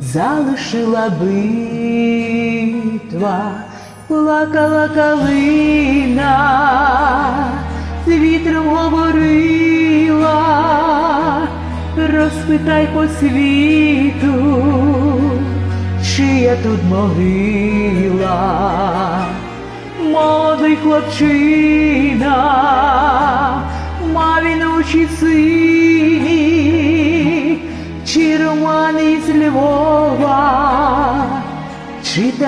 залишила битва, плакала калина, з вітром говорила, розпитай по світу, чия тут могила, молодий хлопчина, мав він очі сині,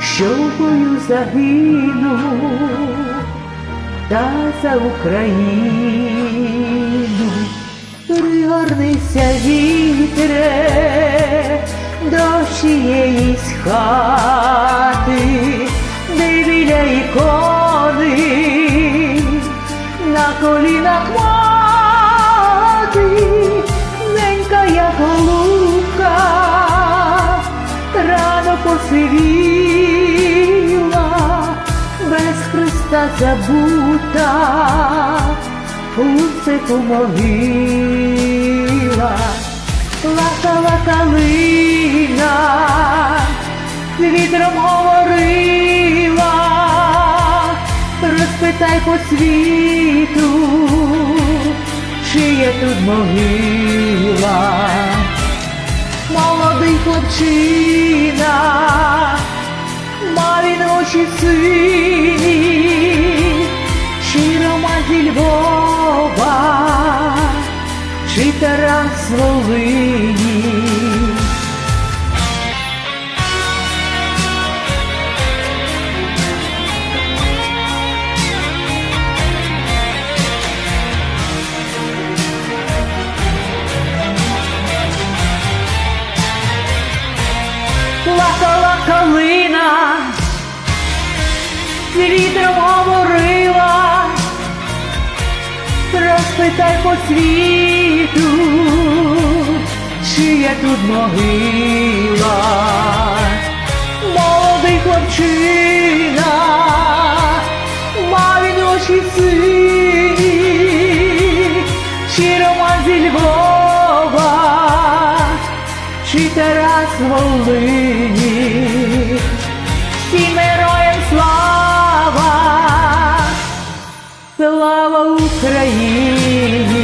що в бою загинув, та за Україну. Пригорнися вітре до чиєїсь хати, де біля ікони на колінах мати, ненька як голубка, рано посивіла, Христа забута, пусику могила, плакала калина, з вітром говорила, розпитай по світу, чия тут могила, молодий хлопчина, мав він очі сині, з Волині. плакала калина, вітром говорила, розпитай по світу, чия тут могила, молодий хлопчина, мав він очі сині, чи Роман зі Львова, чи Тарас Волині, всім героям слава, слава Україні!